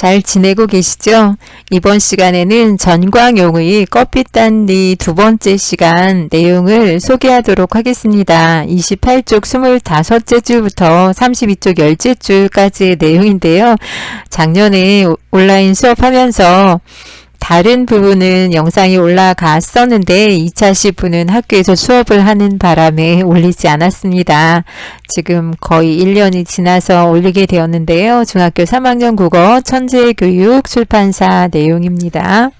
잘 지내고 계시죠? 이번 시간에는 전광용의 껍빛단리 두 번째 시간 내용을 소개하도록 하겠습니다. 28쪽 25째 줄부터 32쪽 10째 줄까지의 내용인데요. 작년에 온라인 수업하면서 다른 부분은 영상이 올라갔었는데 2차 시부는 학교에서 수업을 하는 바람에 올리지 않았습니다. 지금 거의 1년이 지나서 올리게 되었는데요. 중학교 3학년 국어 천재교육 출판사 내용입니다.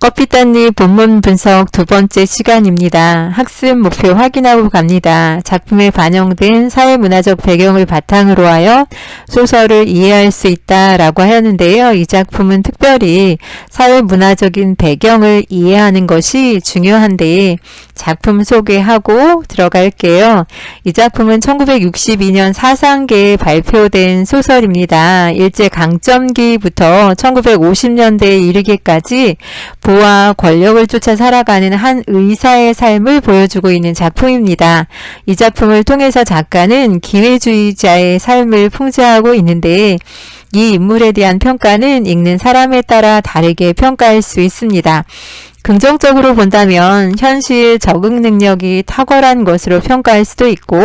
커피단니 본문 분석 두 번째 시간입니다. 학습 목표 확인하고 갑니다. 작품에 반영된 사회문화적 배경을 바탕으로 하여 소설을 이해할 수 있다라고 하였는데요. 이 작품은 특별히 사회문화적인 배경을 이해하는 것이 중요한데 작품 소개하고 들어갈게요. 이 작품은 1962년 사상계에 발표된 소설입니다. 일제 강점기부터 1950년대에 이르기까지 부와 권력을 쫓아 살아가는 한 의사의 삶을 보여주고 있는 작품입니다. 이 작품을 통해서 작가는 기회주의자의 삶을 풍자하고 있는데 이 인물에 대한 평가는 읽는 사람에 따라 다르게 평가할 수 있습니다. 긍정적으로 본다면 현실 적응 능력이 탁월한 것으로 평가할 수도 있고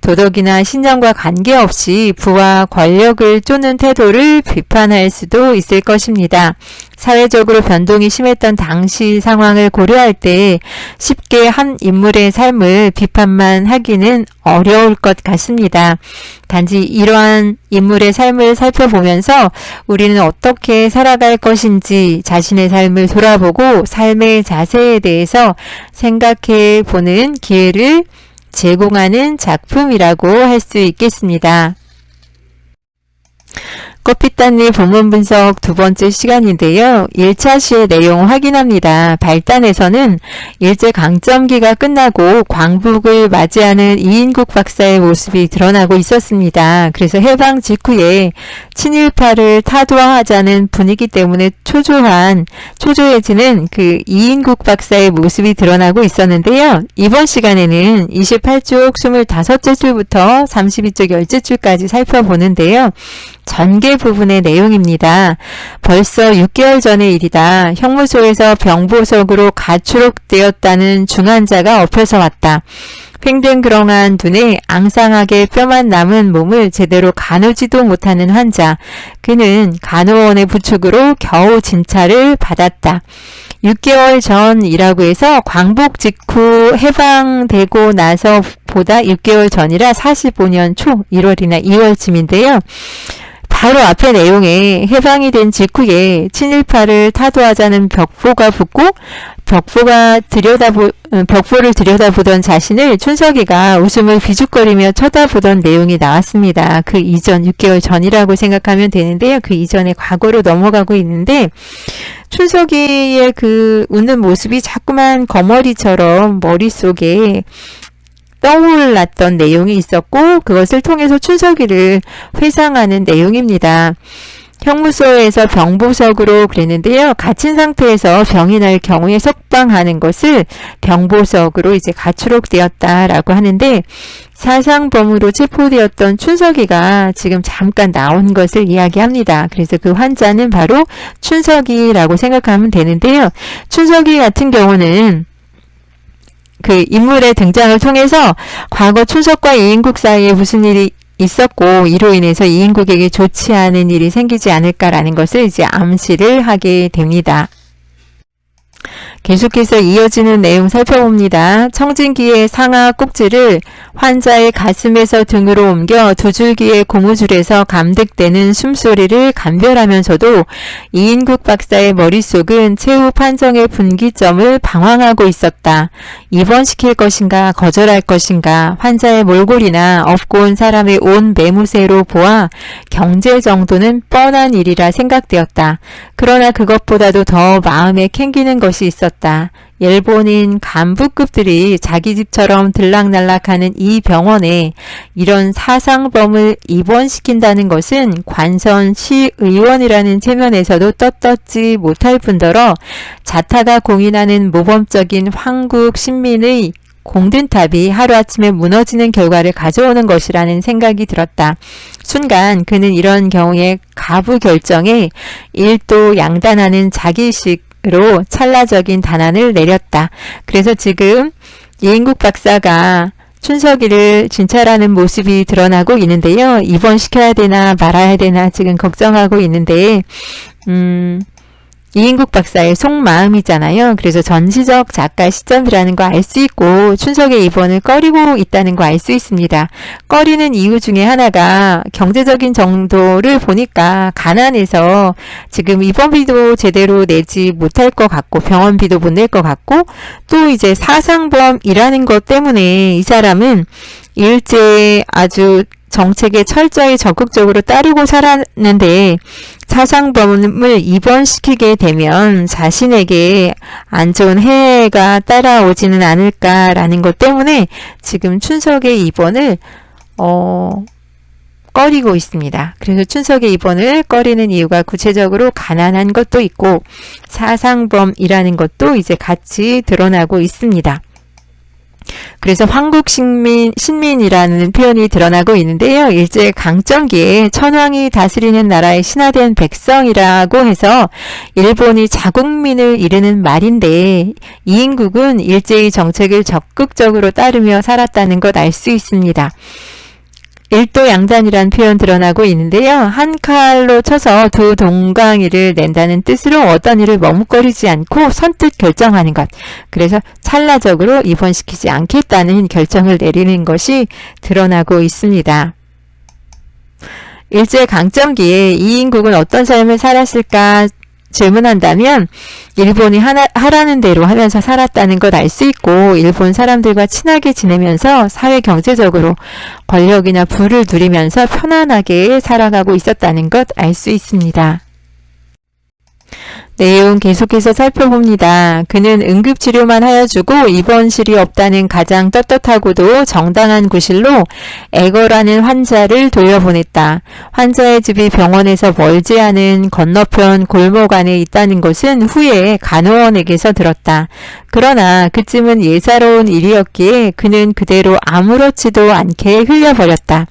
도덕이나 신념과 관계없이 부와 권력을 쫓는 태도를 비판할 수도 있을 것입니다. 사회적으로 변동이 심했던 당시 상황을 고려할 때 쉽게 한 인물의 삶을 비판만 하기는 어려울 것 같습니다. 단지 이러한 인물의 삶을 살펴보면서 우리는 어떻게 살아갈 것인지 자신의 삶을 돌아보고 삶의 자세에 대해서 생각해 보는 기회를 제공하는 작품이라고 할 수 있겠습니다. 커피단리 본문 분석 두 번째 시간인데요. 1차 시의 내용 확인합니다. 발단에서는 일제 강점기가 끝나고 광복을 맞이하는 이인국 박사의 모습이 드러나고 있었습니다. 그래서 해방 직후에 친일파를 타도하자는 분위기 때문에 초조한 초조해지는 그 이인국 박사의 모습이 드러나고 있었는데요. 이번 시간에는 28쪽 25째 줄부터 32쪽 10째 줄까지 살펴보는데요. 전개 부분의 내용입니다. 벌써 6개월 전의 일이다. 형무소에서 병보석으로 가출되었다는 중환자가 엎혀서 왔다. 팽팽그렁한 눈에 앙상하게 뼈만 남은 몸을 제대로 가누지도 못하는 환자. 그는 간호원의 부축으로 겨우 진찰을 받았다. 6개월 전이라고 해서 광복 직후 해방되고 나서 보다 6개월 전이라 45년 초 1월이나 2월쯤인데요. 바로 앞에 내용에 해방이 된 직후에 친일파를 타도하자는 벽보가 붙고 벽보가 들여다보 음, 벽보를 들여다보던 자신을 춘석이가 웃음을 비죽거리며 쳐다보던 내용이 나왔습니다. 그 이전 6개월 전이라고 생각하면 되는데요. 그 이전에 과거로 넘어가고 있는데 춘석이의 그 웃는 모습이 자꾸만 거머리처럼 머릿속에 떠올랐던 내용이 있었고 그것을 통해서 춘석이를 회상하는 내용입니다. 형무소에서 병보석으로 그랬는데요. 갇힌 상태에서 병이 날 경우에 석방하는 것을 병보석으로 이제 가출옥되었다라고 하는데 사상범으로 체포되었던 춘석이가 지금 잠깐 나온 것을 이야기합니다. 그래서 그 환자는 바로 춘석이라고 생각하면 되는데요. 춘석이 같은 경우는 그 인물의 등장을 통해서 과거 춘석과 이인국 사이에 무슨 일이 있었고 이로 인해서 이인국에게 좋지 않은 일이 생기지 않을까라는 것을 이제 암시를 하게 됩니다. 계속해서 이어지는 내용 살펴봅니다. 청진기의 상하 꼭지를 환자의 가슴에서 등으로 옮겨 두 줄기의 고무줄에서 감득되는 숨소리를 감별하면서도 이인국 박사의 머릿속은 최후 판정의 분기점을 방황하고 있었다. 입원시킬 것인가 거절할 것인가 환자의 몰골이나 업고 온 사람의 온 매무새로 보아 경제 정도는 뻔한 일이라 생각되었다. 그러나 그것보다도 더 마음에 캥기는 것이 있었다. 일본인 간부급들이 자기 집처럼 들락날락하는 이 병원에 이런 사상범을 입원시킨다는 것은 관선 시의원이라는 체면에서도 떳떳지 못할 뿐더러 자타가 공인하는 모범적인 황국 신민의 공든 탑이 하루아침에 무너지는 결과를 가져오는 것이라는 생각이 들었다. 순간 그는 이런 경우에 가부 결정에 일도 양단하는 자기식으 로 찰나적인 단안을 내렸다. 그래서 지금 이인국 박사가 춘석이를 진찰하는 모습이 드러나고 있는데요. 입원시켜야 되나 말아야 되나 지금 걱정하고 있는데, 음, 이인국 박사의 속마음이잖아요. 그래서 전시적 작가 시점이라는 거 알 수 있고 춘석의 입원을 꺼리고 있다는 거 알 수 있습니다. 꺼리는 이유 중에 하나가 경제적인 정도를 보니까 가난해서 지금 입원비도 제대로 내지 못할 것 같고 병원비도 못 낼 것 같고 또 이제 사상범이라는 것 때문에 이 사람은 일제 아주 정책에 철저히 적극적으로 따르고 살았는데 사상범을 입원시키게 되면 자신에게 안 좋은 해가 따라오지는 않을까라는 것 때문에 지금 춘석의 입원을 어 꺼리고 있습니다. 그래서 춘석의 입원을 꺼리는 이유가 구체적으로 가난한 것도 있고 사상범이라는 것도 이제 같이 드러나고 있습니다. 그래서 황국 신민, 신민이라는 표현이 드러나고 있는데요. 일제 강점기에 천황이 다스리는 나라의 신화된 백성이라고 해서 일본이 자국민을 이르는 말인데 이인국은 일제의 정책을 적극적으로 따르며 살았다는 것 알 수 있습니다. 일도 양단이란 표현 드러나고 있는데요. 한 칼로 쳐서 두 동강이를 낸다는 뜻으로 어떤 일을 머뭇거리지 않고 선뜻 결정하는 것. 그래서 찰나적으로 입원시키지 않겠다는 결정을 내리는 것이 드러나고 있습니다. 일제 강점기에 이 인국은 어떤 삶을 살았을까 질문한다면 일본이 하나, 하라는 대로 하면서 살았다는 것 알 수 있고 일본 사람들과 친하게 지내면서 사회 경제적으로 권력이나 부를 누리면서 편안하게 살아가고 있었다는 것 알 수 있습니다. 내용 계속해서 살펴봅니다. 그는 응급치료만 하여주고 입원실이 없다는 가장 떳떳하고도 정당한 구실로 애거라는 환자를 돌려보냈다. 환자의 집이 병원에서 멀지 않은 건너편 골목 안에 있다는 것은 후에 간호원에게서 들었다. 그러나 그쯤은 예사로운 일이었기에 그는 그대로 아무렇지도 않게 흘려버렸다.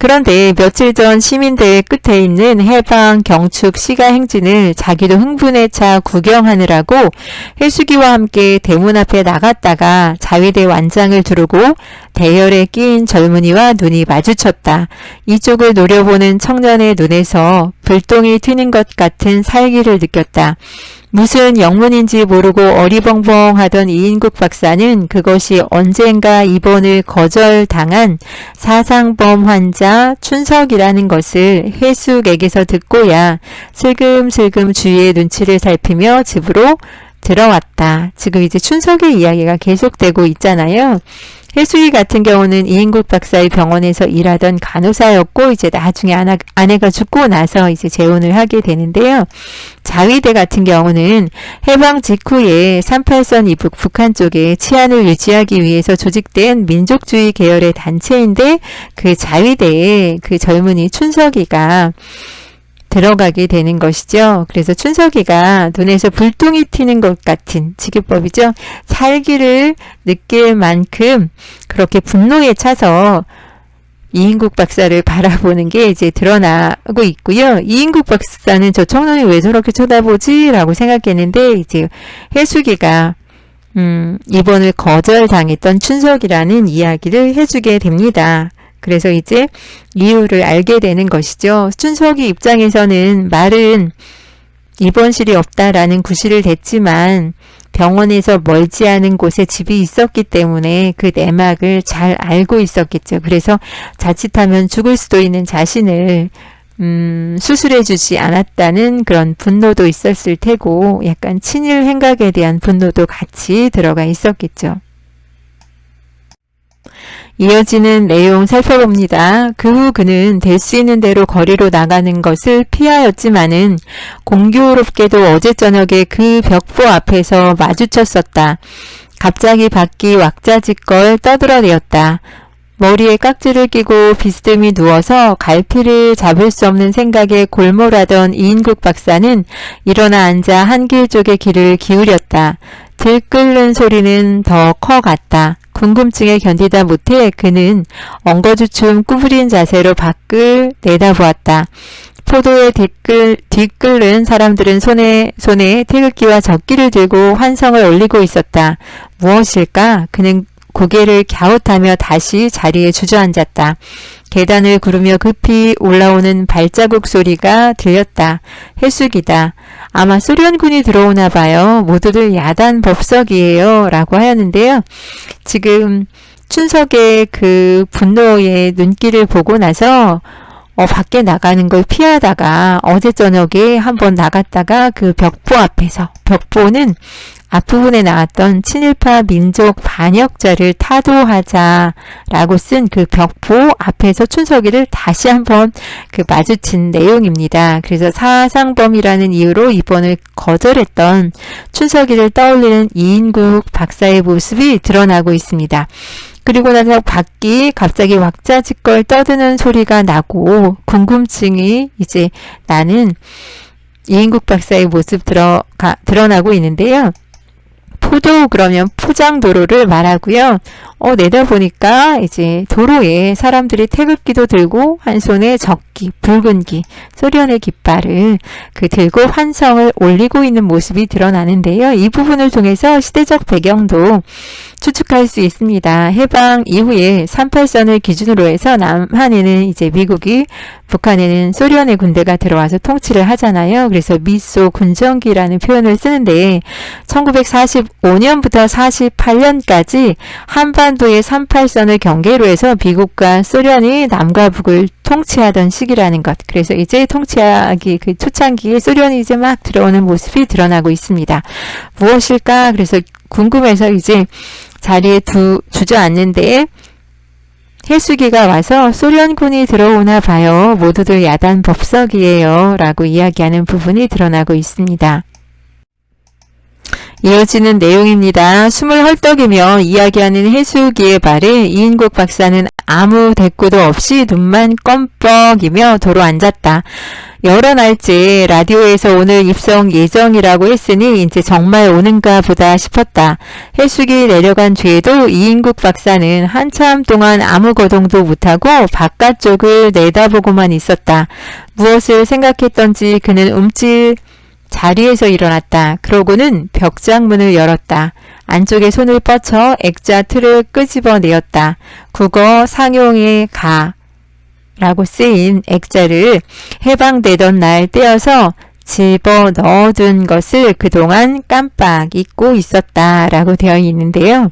그런데 며칠 전 시민대회 끝에 있는 해방 경축 시가 행진을 자기도 흥분에 차 구경하느라고 해수기와 함께 대문 앞에 나갔다가 자위대 완장을 두르고 대열에 끼인 젊은이와 눈이 마주쳤다. 이쪽을 노려보는 청년의 눈에서 불똥이 튀는 것 같은 살기를 느꼈다. 무슨 영문인지 모르고 어리벙벙하던 이인국 박사는 그것이 언젠가 입원을 거절당한 사상범 환자 춘석이라는 것을 해숙에게서 듣고야 슬금슬금 주위의 눈치를 살피며 집으로 들어왔다. 지금 이제 춘석의 이야기가 계속되고 있잖아요. 해수이 같은 경우는 이인국 박사의 병원에서 일하던 간호사였고 이제 나중에 아나, 아내 가 죽고 나서 이제 재혼을 하게 되는데요. 자위대 같은 경우는 해방 직후에 38선 이북 북한 쪽에 치안을 유지하기 위해서 조직된 민족주의 계열의 단체인데 그 자위대에 그 젊은이 춘석이가 들어가게 되는 것이죠. 그래서 춘석이가 눈에서 불똥이 튀는 것 같은 지기법이죠. 살기를 느낄 만큼 그렇게 분노에 차서 이인국 박사를 바라보는 게 이제 드러나고 있고요. 이인국 박사는 저 청년이 왜 저렇게 쳐다보지? 라고 생각했는데 이제 해수기가 음, 입원을 거절당했던 춘석이라는 이야기를 해주게 됩니다. 그래서 이제 이유를 알게 되는 것이죠. 춘석이 입장에서는 말은 입원실이 없다라는 구실을 댔지만 병원에서 멀지 않은 곳에 집이 있었기 때문에 그 내막을 잘 알고 있었겠죠. 그래서 자칫하면 죽을 수도 있는 자신을 음, 수술해주지 않았다는 그런 분노도 있었을 테고 약간 친일 행각에 대한 분노도 같이 들어가 있었겠죠. 이어지는 내용 살펴봅니다. 그 후 그는 될 수 있는 대로 거리로 나가는 것을 피하였지만은 공교롭게도 어제 저녁에 그 벽보 앞에서 마주쳤었다. 갑자기 밖이 왁자지껄 떠들어대었다. 머리에 깍지를 끼고 비스듬히 누워서 갈피를 잡을 수 없는 생각에 골몰하던 이인국 박사는 일어나 앉아 한길 쪽의 귀를 기울였다. 들끓는 소리는 더 커갔다. 궁금증에 견디다 못해 그는 엉거주춤 구부린 자세로 밖을 내다보았다. 포도에 뒤끌, 뒤끓는 사람들은 손에, 손에 태극기와 적기를 들고 환성을 올리고 있었다. 무엇일까? 그는 고개를 갸웃하며 다시 자리에 주저앉았다. 계단을 구르며 급히 올라오는 발자국 소리가 들렸다. 해수기다. 아마 소련군이 들어오나 봐요. 모두들 야단 법석이에요. 라고 하였는데요. 지금 춘석의 그 분노의 눈길을 보고 나서 어, 밖에 나가는 걸 피하다가 어제 저녁에 한번 나갔다가 그 벽보 앞에서 벽보는 앞부분에 나왔던 친일파 민족 반역자를 타도하자라고 쓴 그 벽보 앞에서 춘석이를 다시 한번 그 마주친 내용입니다. 그래서 사상범이라는 이유로 입원을 거절했던 춘석이를 떠올리는 이인국 박사의 모습이 드러나고 있습니다. 그리고 나서 밖이 갑자기 왁자지껄 떠드는 소리가 나고 궁금증이 이제 나는 이인국 박사의 모습 들어가, 드러나고 있는데요. 포도 그러면 포장도로를 말하고요. 어, 내다보니까 이제 도로에 사람들이 태극기도 들고 한 손에 적기, 붉은기, 소련의 깃발을 그 들고 환성을 올리고 있는 모습이 드러나는데요. 이 부분을 통해서 시대적 배경도 추측할 수 있습니다. 해방 이후에 38선을 기준으로 해서 남한에는 이제 미국이 북한에는 소련의 군대가 들어와서 통치를 하잖아요. 그래서 미소 군정기라는 표현을 쓰는데 1945년부터 48년까지 한반도의 38선을 경계로 해서 미국과 소련이 남과 북을 통치하던 시기라는 것. 그래서 이제 통치하기 그 초창기에 소련이 이제 막 들어오는 모습이 드러나고 있습니다. 무엇일까? 그래서 궁금해서 이제 자리에 두, 주저앉는데 해수기가 와서 소련군이 들어오나 봐요. 모두들 야단 법석이에요. 라고 이야기하는 부분이 드러나고 있습니다. 이어지는 내용입니다. 숨을 헐떡이며 이야기하는 해수기의 말에 이인국 박사는 아무 대꾸도 없이 눈만 껌뻑이며 도로 앉았다. 여러 날째 라디오에서 오늘 입성 예정이라고 했으니 이제 정말 오는가 보다 싶었다. 해수기 내려간 뒤에도 이인국 박사는 한참 동안 아무 거동도 못하고 바깥쪽을 내다보고만 있었다. 무엇을 생각했던지 그는 움찔 자리에서 일어났다. 그러고는 벽장문을 열었다. 안쪽에 손을 뻗쳐 액자 틀을 끄집어 내었다. 국어 상용의 가 라고 쓰인 액자를 해방되던 날 떼어서 집어 넣어둔 것을 그동안 깜빡 잊고 있었다 라고 되어 있는데요.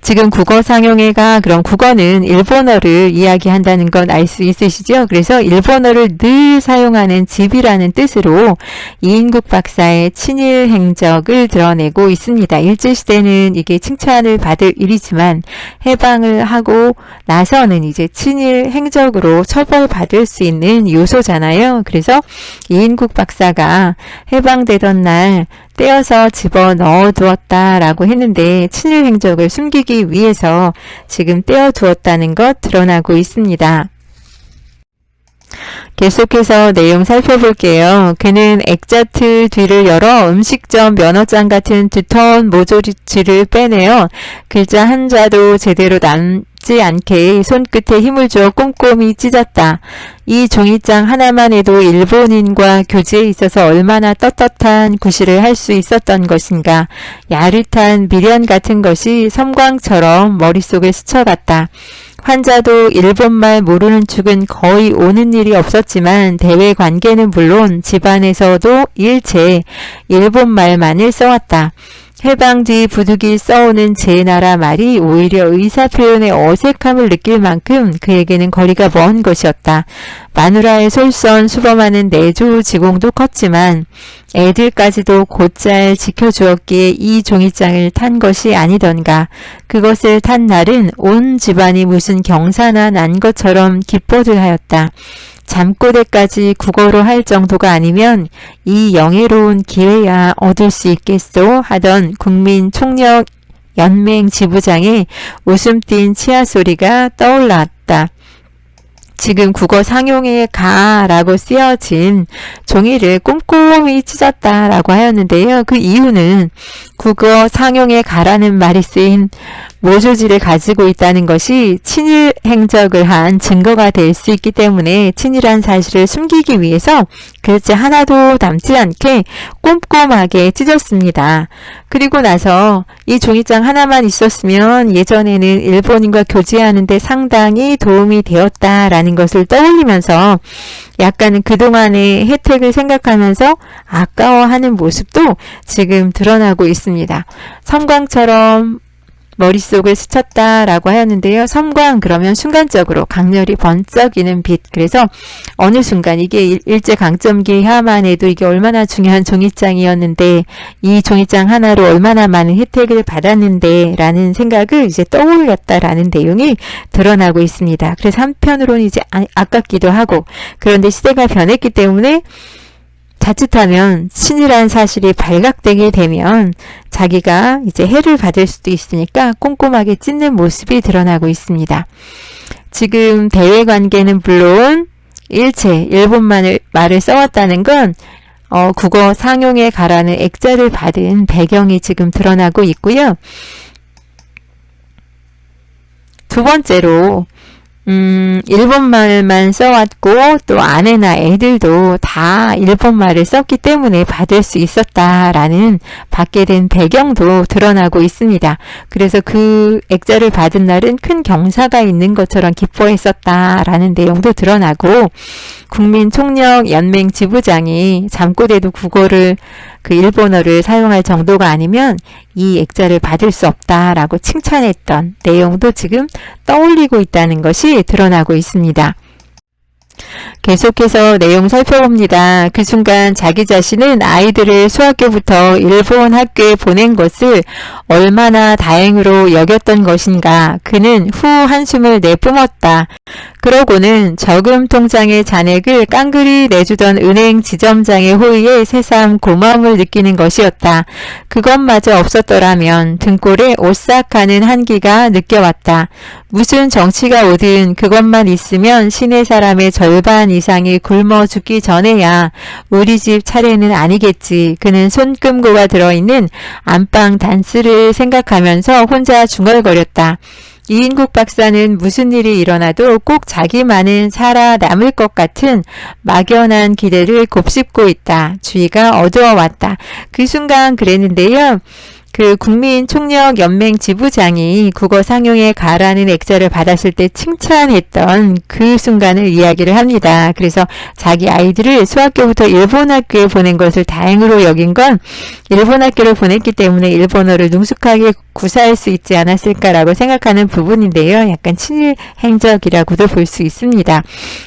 지금 국어 상용회가 그럼 국어는 일본어를 이야기한다는 건 알 수 있으시죠? 그래서 일본어를 늘 사용하는 집이라는 뜻으로 이인국 박사의 친일 행적을 드러내고 있습니다. 일제시대는 이게 칭찬을 받을 일이지만 해방을 하고 나서는 이제 친일 행적으로 처벌받을 수 있는 요소잖아요. 그래서 이인국 박사가 해방되던 날 떼어서 집어 넣어 두었다 라고 했는데 친일 행적을 숨기기 위해서 지금 떼어 두었다는 것 드러나고 있습니다. 계속해서 내용 살펴볼게요. 그는 액자트 뒤를 열어 음식점 면허장 같은 두터운 모조리지를 빼내어 글자 한자도 제대로 남 지 않게 손끝에 힘을 주어 꼼꼼히 찢었다. 이 종이장 하나만 해도 일본인과 교제에 있어서 얼마나 떳떳한 구실을 할 수 있었던 것인가. 야릇한 미련 같은 것이 섬광처럼 머릿속에 스쳐갔다. 환자도 일본말 모르는 축은 거의 오는 일이 없었지만 대외 관계는 물론 집안에서도 일체 일본말만을 써왔다. 해방 뒤 부득이 써오는 제 나라 말이 오히려 의사 표현의 어색함을 느낄 만큼 그에게는 거리가 먼 것이었다. 마누라의 솔선 수범하는 내조 지공도 컸지만 애들까지도 곧잘 지켜주었기에 이 종이장을 탄 것이 아니던가. 그것을 탄 날은 온 집안이 무슨 경사나 난 것처럼 기뻐들 하였다. 잠꼬대까지 국어로 할 정도가 아니면 이 영예로운 기회야 얻을 수 있겠소 하던 국민 총력 연맹 지부장의 웃음 띤 치아 소리가 떠올랐다. 지금 국어 상용에 가라고 쓰여진 종이를 꼼꼼히 찢었다라고 하였는데요. 그 이유는 국어 상용에 가라는 말이 쓰인 모조지를 가지고 있다는 것이 친일 행적을 한 증거가 될 수 있기 때문에 친일한 사실을 숨기기 위해서 글자 하나도 남지 않게 꼼꼼하게 찢었습니다. 그리고 나서 이 종이장 하나만 있었으면 예전에는 일본인과 교제하는데 상당히 도움이 되었다라는 것을 떠올리면서 약간은 그동안의 혜택을 생각하면서 아까워하는 모습도 지금 드러나고 있습니다. 섬광처럼 머릿속을 스쳤다 라고 하였는데요. 섬광 그러면 순간적으로 강렬히 번쩍이는 빛. 그래서 어느 순간 이게 일- 일제 강점기 하만 해도 이게 얼마나 중요한 종이장이었는데 이 종이장 하나로 얼마나 많은 혜택을 받았는데 라는 생각을 이제 떠올렸다라는 내용이 드러나고 있습니다. 그래서 한편으로는 이제 아, 아깝기도 하고 그런데 시대가 변했기 때문에 자칫하면 친일한 사실이 발각되게 되면 자기가 이제 해를 받을 수도 있으니까 꼼꼼하게 찢는 모습이 드러나고 있습니다. 지금 대외 관계는 물론 일체 일본만을 말을 써왔다는 건 어, 국어 상용에 가라는 액자를 받은 배경이 지금 드러나고 있고요. 두 번째로 음, 일본말만 써왔고 또 아내나 애들도 다 일본말을 썼기 때문에 받을 수 있었다라는 받게 된 배경도 드러나고 있습니다. 그래서 그 액자를 받은 날은 큰 경사가 있는 것처럼 기뻐했었다라는 내용도 드러나고 국민총력 연맹 지부장이 잠꼬대도 국어를 그 일본어를 사용할 정도가 아니면 이 액자를 받을 수 없다라고 칭찬했던 내용도 지금 떠올리고 있다는 것이 드러나고 있습니다. 계속해서 내용 살펴봅니다. 그 순간 자기 자신은 아이들을 수학교부터 일본 학교에 보낸 것을 얼마나 다행으로 여겼던 것인가. 그는 후 한숨을 내뿜었다. 그러고는 저금 통장의 잔액을 깡그리 내주던 은행 지점장의 호의에 새삼 고마움을 느끼는 것이었다. 그것마저 없었더라면 등골에 오싹하는 한기가 느껴왔다. 무슨 정치가 오든 그것만 있으면 시내 사람의 절반 이상이 굶어 죽기 전에야 우리 집 차례는 아니겠지. 그는 손금고가 들어있는 안방 단스를 생각하면서 혼자 중얼거렸다. 이인국 박사는 무슨 일이 일어나도 꼭 자기만은 살아남을 것 같은 막연한 기대를 곱씹고 있다. 주위가 어두워왔다. 그 순간 그랬는데요. 그 국민총력연맹 지부장이 국어 상용에 가라는 액자를 받았을 때 칭찬했던 그 순간을 이야기를 합니다. 그래서 자기 아이들을 수학교부터 일본 학교에 보낸 것을 다행으로 여긴 건 일본 학교를 보냈기 때문에 일본어를 능숙하게 구사할 수 있지 않았을까라고 생각하는 부분인데요. 약간 친일 행적이라고도 볼 수 있습니다.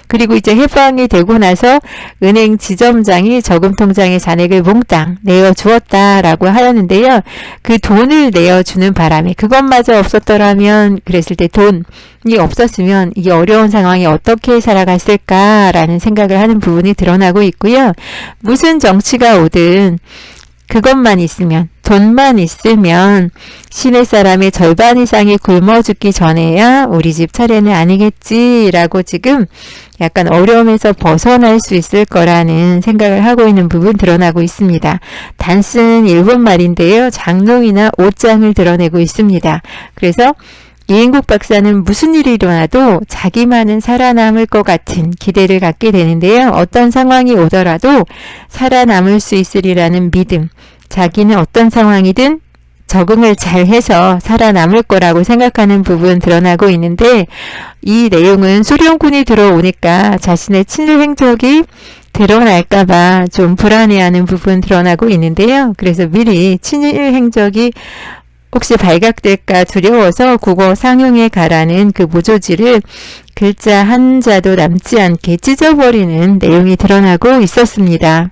그리고 이제 해방이 되고 나서 은행 지점장이 저금 통장의 잔액을 몽땅 내어 주었다라고 하였는데요. 그 돈을 내어 주는 바람에 그것마저 없었더라면 그랬을 때 돈이 없었으면 이 어려운 상황에 어떻게 살아갔을까라는 생각을 하는 부분이 드러나고 있고요. 무슨 정치가 오든 그것만 있으면 돈만 있으면 시내 사람의 절반 이상이 굶어 죽기 전에야 우리 집 차례는 아니겠지라고 지금 약간 어려움에서 벗어날 수 있을 거라는 생각을 하고 있는 부분 드러나고 있습니다. 단순 일본 말인데요. 장롱이나 옷장을 드러내고 있습니다. 그래서 이인국 박사는 무슨 일이 일어나도 자기만은 살아남을 것 같은 기대를 갖게 되는데요. 어떤 상황이 오더라도 살아남을 수 있으리라는 믿음. 자기는 어떤 상황이든 적응을 잘 해서 살아남을 거라고 생각하는 부분 드러나고 있는데 이 내용은 소련군이 들어오니까 자신의 친일 행적이 드러날까봐 좀 불안해하는 부분 드러나고 있는데요. 그래서 미리 친일 행적이 혹시 발각될까 두려워서 국어 상용에 가라는 그 모조지를 글자 한 자도 남지 않게 찢어버리는 내용이 드러나고 있었습니다.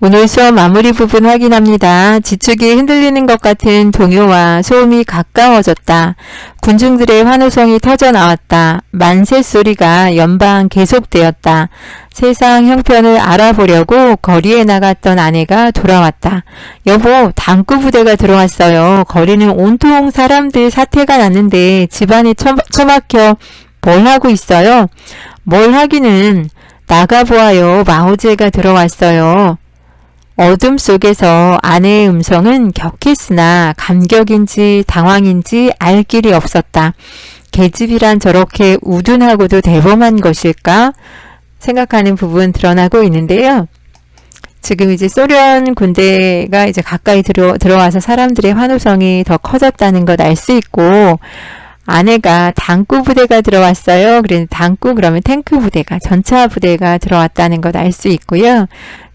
오늘 수업 마무리 부분 확인합니다. 지축이 흔들리는 것 같은 동요와 소음이 가까워졌다. 군중들의 환호성이 터져 나왔다. 만세 소리가 연방 계속되었다. 세상 형편을 알아보려고 거리에 나갔던 아내가 돌아왔다. 여보, 당구 부대가 들어왔어요. 거리는 온통 사람들 사태가 났는데 집안이 처, 처막혀 뭘 하고 있어요? 뭘 하기는 나가보아요. 마오제가 들어왔어요. 어둠 속에서 아내의 음성은 격했으나 감격인지 당황인지 알 길이 없었다. 계집이란 저렇게 우둔하고도 대범한 것일까? 생각하는 부분 드러나고 있는데요. 지금 이제 소련 군대가 이제 가까이 들어, 들어와서 사람들의 환호성이 더 커졌다는 것 알 수 있고, 아내가 당구 부대가 들어왔어요. 그래서 당구 그러면 탱크 부대가 전차 부대가 들어왔다는 것 알 수 있고요.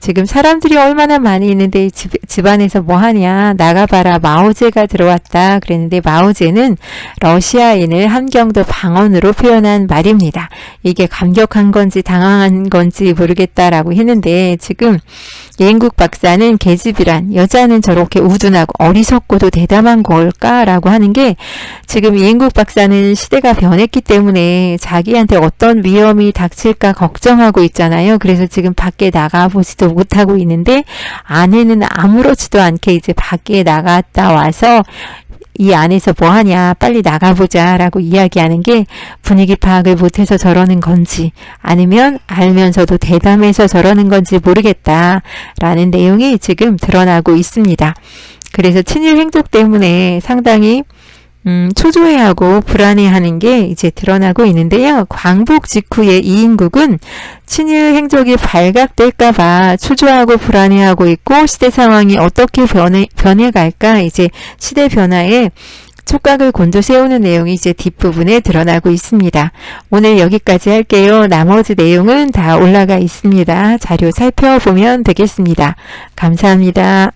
지금 사람들이 얼마나 많이 있는데 집, 집안에서 뭐 하냐 나가봐라 마오제가 들어왔다 그랬는데 마오제는 러시아인을 함경도 방언으로 표현한 말입니다. 이게 감격한 건지 당황한 건지 모르겠다라고 했는데 지금 예인국 박사는 계집이란 여자는 저렇게 우둔하고 어리석고도 대담한 걸까라고 하는 게 지금 이인국 박사는 시대가 변했기 때문에 자기한테 어떤 위험이 닥칠까 걱정하고 있잖아요. 그래서 지금 밖에 나가보지도 못하고 있는데 아내는 아무렇지도 않게 이제 밖에 나갔다 와서 이 안에서 뭐 하냐, 빨리 나가보자 라고 이야기하는 게 분위기 파악을 못해서 저러는 건지 아니면 알면서도 대담해서 저러는 건지 모르겠다 라는 내용이 지금 드러나고 있습니다. 그래서 친일 행적 때문에 상당히 음, 초조해하고 불안해하는 게 이제 드러나고 있는데요. 광복 직후에 이인국은 친일 행적이 발각될까봐 초조하고 불안해하고 있고 시대 상황이 어떻게 변해, 변해갈까 이제 시대 변화에 촉각을 곤두 세우는 내용이 이제 뒷부분에 드러나고 있습니다. 오늘 여기까지 할게요. 나머지 내용은 다 올라가 있습니다. 자료 살펴보면 되겠습니다. 감사합니다.